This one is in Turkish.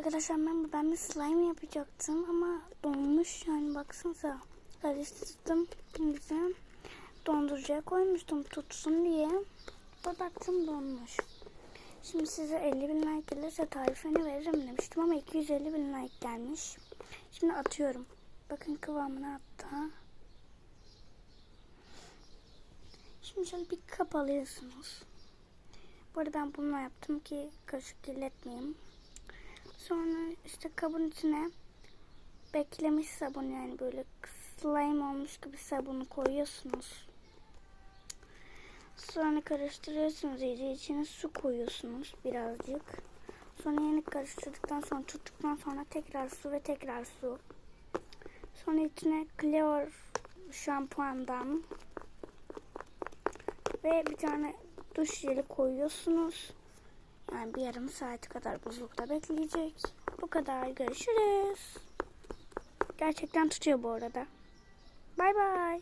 Arkadaşlar ben, ben bir slime yapacaktım ama donmuş yani baksanıza. Karıştırdım bize. Dondurucuya koymuştum tutsun diye. Baktım donmuş. Şimdi size 50 bin like gelirse tarifini veririm demiştim ama 250 bin like gelmiş. Şimdi atıyorum. Bakın kıvamını attı. Şimdi şöyle bir kap alıyorsunuz. Bu arada ben bununla yaptım ki karışık kirletmeyeyim. Sonra işte kabın içine beklemiş sabun yani böyle slime olmuş gibi sabunu koyuyorsunuz. Sonra karıştırıyorsunuz iyice içine su koyuyorsunuz birazcık. Sonra yeni karıştırdıktan sonra tuttuktan sonra tekrar su ve tekrar su. Sonra içine Clear şampuandan ve bir tane duş jeli koyuyorsunuz. Yani bir yarım saat kadar buzlukta bekleyecek. Bu kadar. Görüşürüz. Gerçekten tutuyor bu arada. Bay bay.